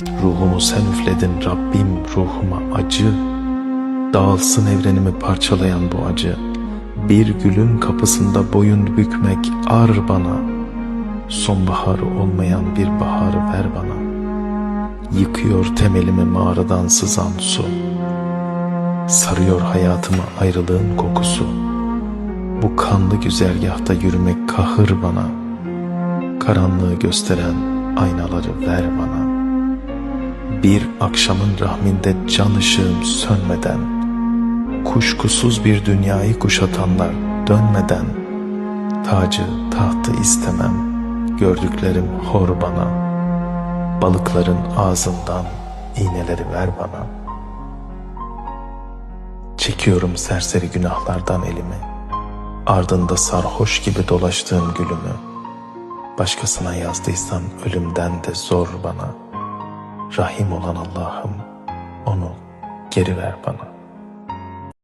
Ruhumu sen üfledin Rabbim ruhuma acı. Dağılsın evrenimi parçalayan bu acı. Bir gülün kapısında boyun bükmek ar bana. Sonbaharı olmayan bir baharı ver bana. Yıkıyor temelimi mağaradan sızan su. Sarıyor hayatımı ayrılığın kokusu. Bu kanlı güzergahta yürümek kahır bana. Karanlığı gösteren aynaları ver bana. Bir akşamın rahminde can ışığım sönmeden, kuşkusuz bir dünyayı kuşatanlar dönmeden, tacı tahtı istemem, gördüklerim hor bana. Balıkların ağzından iğneleri ver bana. Çekiyorum serseri günahlardan elimi, ardında sarhoş gibi dolaştığım gülümü. Başkasına yazdıysan ölümden de zor bana. Rahim olan Allah'ım onu geri ver bana.